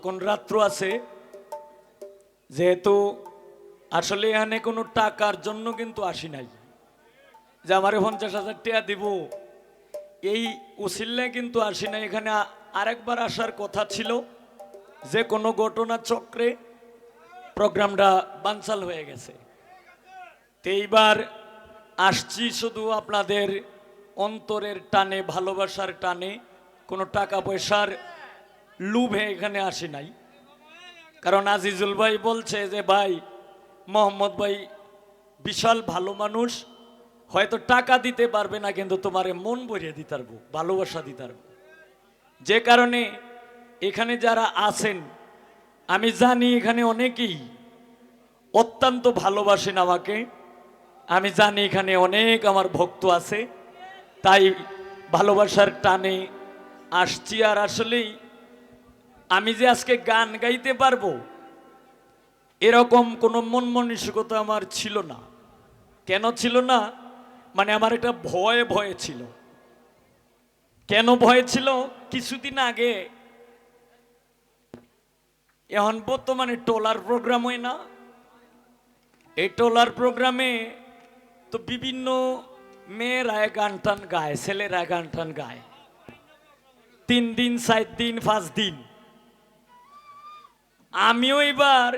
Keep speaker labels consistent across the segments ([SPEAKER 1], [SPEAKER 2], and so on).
[SPEAKER 1] যতক্ষণ রাত্র আছে, যেহেতু আসলে এখানে কোনো টাকার জন্য কিন্তু আসি নাই। যে আমার পঞ্চাশ হাজার টাকা দিব, এই উসিল্লে কিন্তু আসি নাই। এখানে আরেকবার আসার কথা ছিল, যে কোনো ঘটনা চক্রে প্রোগ্রামটা বানচাল হয়ে গেছে। এইবার আসছি শুধু আপনাদের অন্তরের টানে, ভালোবাসার টানে, কোনো টাকা পয়সার লুভে এখানে আসি নাই। কারণ আজিজুল ভাই বলছে যে, ভাই, মোহাম্মদ ভাই বিশাল ভালো মানুষ, হয়তো টাকা দিতে পারবে না, কিন্তু তোমারে মন ভরিয়ে দিতে পারব, ভালোবাসা দিতে পারব। যে কারণে এখানে যারা আছেন, আমি জানি এখানে অনেকেই অত্যন্ত ভালোবাসেন আমাকে। আমি জানি এখানে অনেক আমার ভক্ত আছে, তাই ভালোবাসার টানে আসছি। আর আসলেই আমি যে আজকে গান গাইতে পারব, এরকম কোনো মন মানসিকতা আমার ছিল না। কেন ছিল না? মানে আমার একটা ভয় ভয় ছিল। কেন ভয় ছিল? কিছুদিন আগে এখন বর্তমানে টোলার প্রোগ্রাম হয় না। এই টোলার প্রোগ্রামে তো বিভিন্ন মেয়েরা গান টান গায়, ছেলেরা গান টান গায়। তিন দিন, চার দিন, পাঁচ দিন। আমিও এবার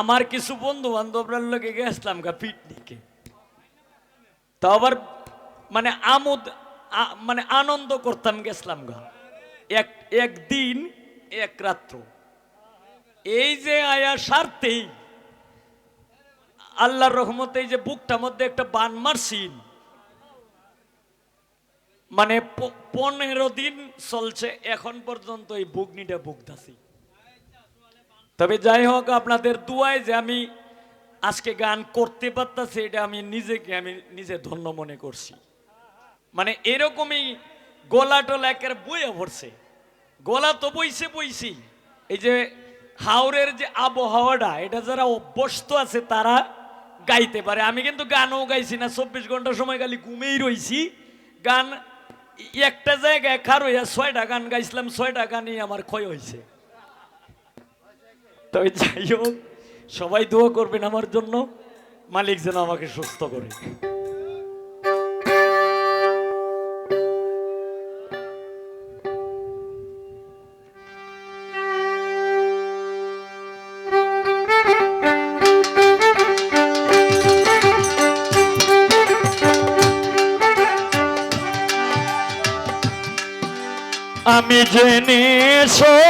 [SPEAKER 1] আমার কিছু বন্ধু বান্ধবরার লোকে গেছিলাম গা পিকনিকে তো আবার মানে আমোদ মানে আনন্দ করতাম গেছিলাম গা। এক, একদিন, এক রাত্র। এই যে আয়া সারতেই, আল্লাহর রহমতে এই যে বুকটার মধ্যে একটা বান মারছিন মানে পনেরো দিন চলছে, এখন পর্যন্ত এই বুকনিটা বুকদাসি তবে যাই হোক আপনাদের দুয়ায় যে আমি আজকে গান করতে পারতাছি, এটা আমি নিজেকে, আমি নিজে ধন্য মনে করছি। মানে এরকমই গলা টলা একের বইয়া পড়ছে গলা তো বইছে বইছি। এই যে হাওরের যে আবহাওয়াটা, এটা যারা অভ্যস্ত আছে, তারা গাইতে পারে। আমি কিন্তু গানও গাইছি না, চব্বিশ ঘণ্টা সময় খালি ঘুমেই রইছি। গান একটা জায়গায় খার হইয়া ছয়টা গান গাইছিলাম, ছয়টা গানই আমার ক্ষয় হয়েছে তবে যাই হোক, সবাই দোয়া করবেন আমার জন্য। মালিক যেন আমাকে সুস্থ করে। আমি জেনে এই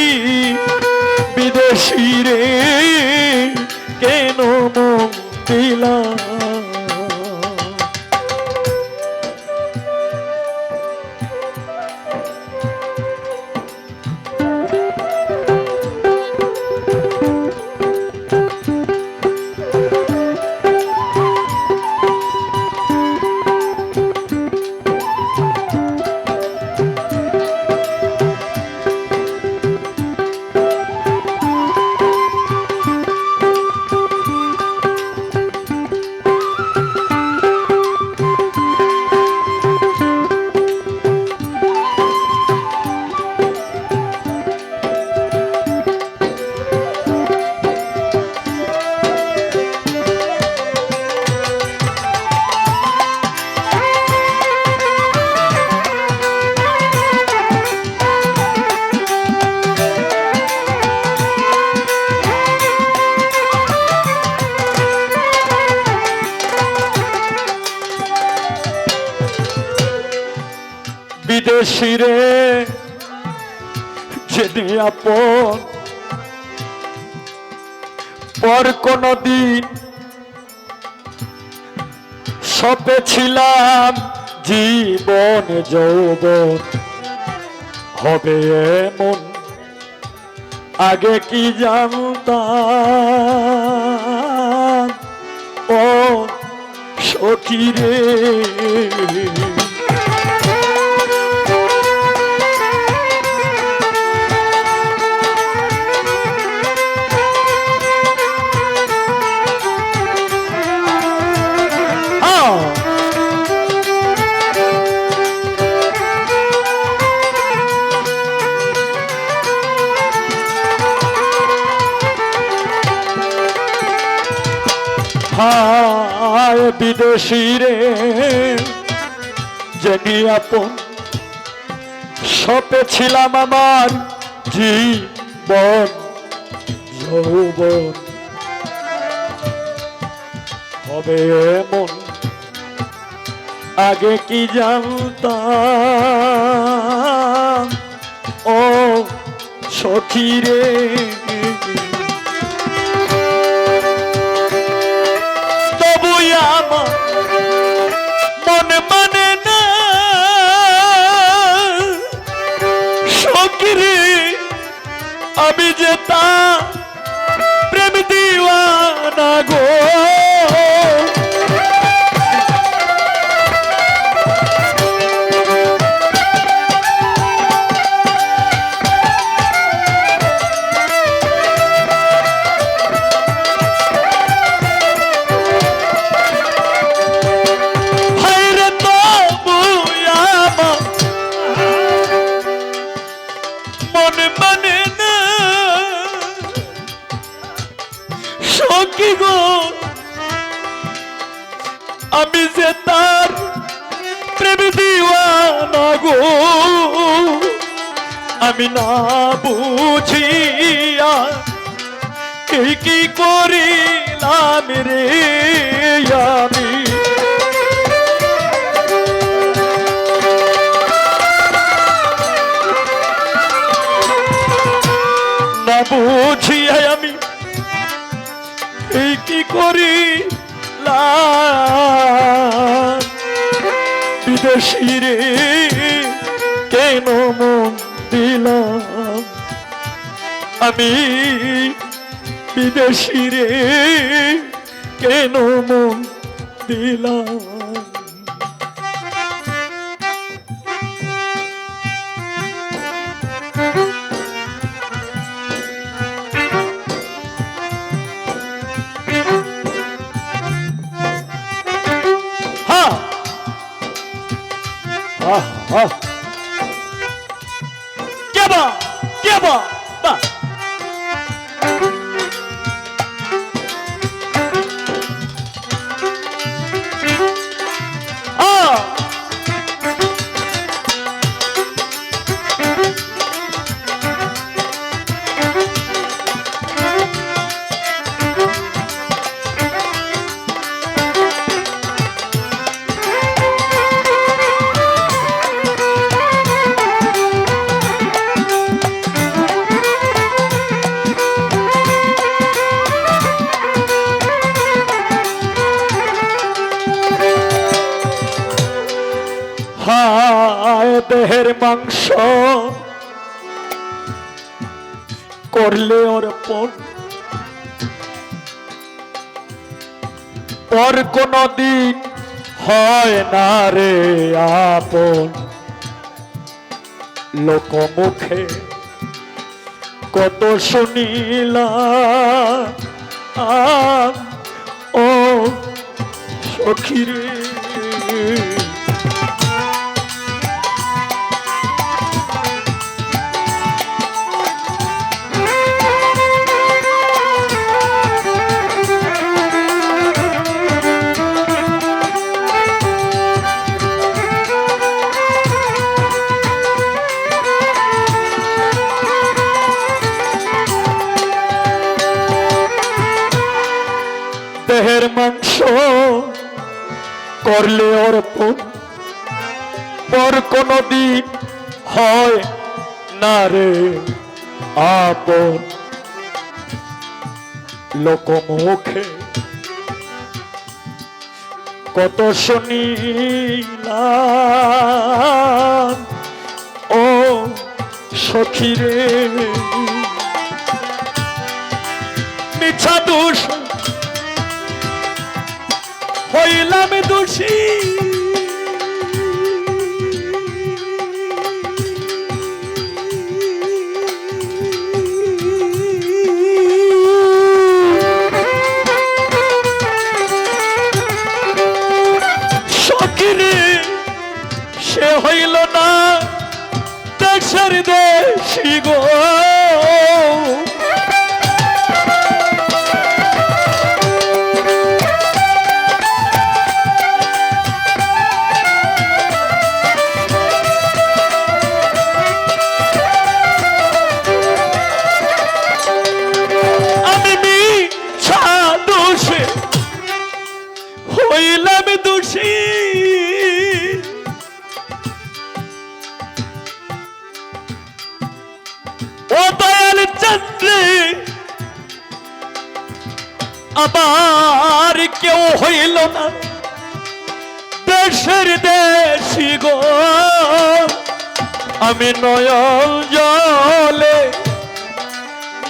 [SPEAKER 1] মন আপন পর কোন দিন সপে ছিলাম জীবন যৌবন। হবে এমন আগে কি জানতাম? ও সখী রে। হায় বিদেশি রে? জেনি আপন সপে ছিলাম আমার জীবন, যৌবন। হবে এমন আগে কি জানতাম? ও সখী রে। দিওয়ানা গো রে আমি না বুঝিয়া আমি এই কি করি বিদেশি রে, কেন মন দিলাম? আমি বিদেশি রে। কেন মন দিলাম? হা! আহ হয় না রে আপন। লোক মুখে কত শুনিলাম। ও সখী করলে অর্পণ। পর কোন দিন হয় না রে আপন। লোকমুখে কত শুনিলাম। ও সখিরে মিছা দোষ হইলাম দোষী। আমি নয়ন জলে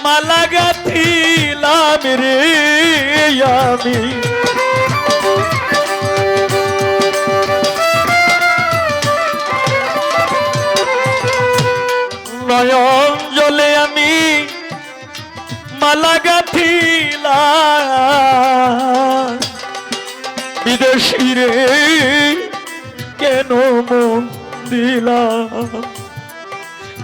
[SPEAKER 1] মালা গাথিলাম রে আমি। নয়ন জলে আমি মালা গাথিলাম। বিদেশি রে, কেন মন দিলাম?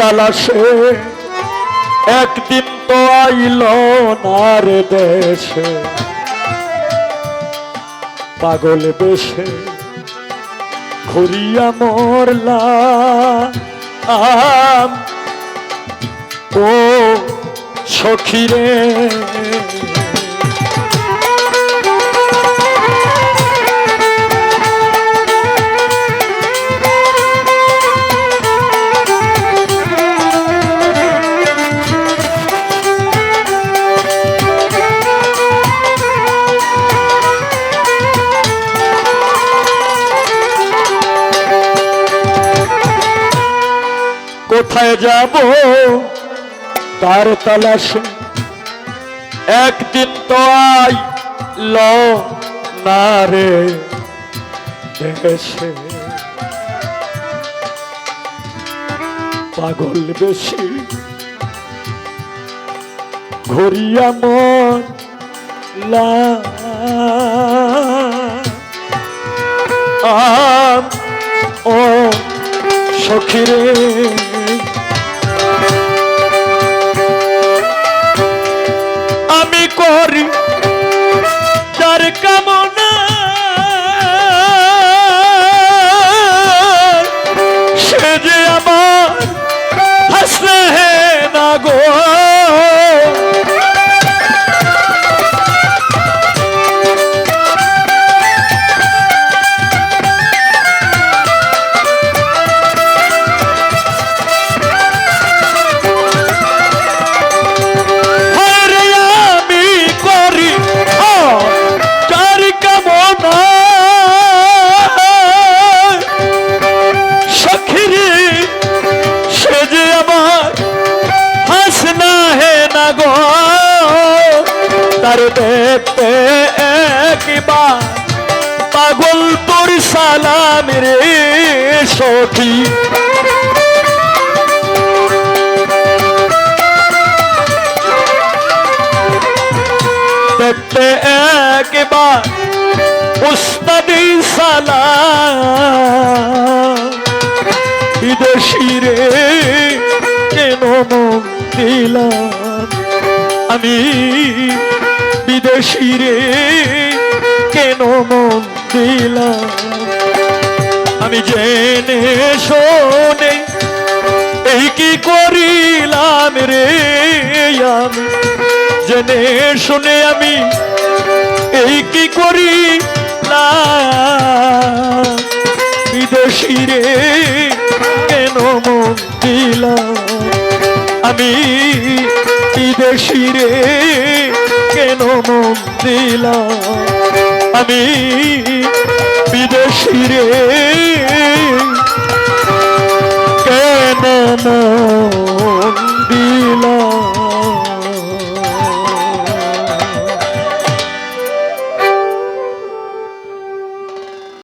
[SPEAKER 1] তালাশে একদিন তো আইল নার দেশে। পাগল বেশে ঘুরিয়া মরলা। ও সখিরে। কোথায় যাব? তার তালাশে। একদিন তো আই ল না রে দেশে। পাগল বেশি। ঘুরিয়া মন লা। ও সখিরে দেখতে একবার উস্তাদি সালাম। বিদেশি রে কেন মন দিলাম? আমি বিদেশি কেন মন দিলাম? আমি জেনে শোনে এই কি করিলাম রে আমি? জেনে শুনে আমি এই কি করি বিদেশি রে, কেন মন দিলাম আমি বিদেশি রে, কেন মন দিলাম আমি বিদেশি রে, কেন মন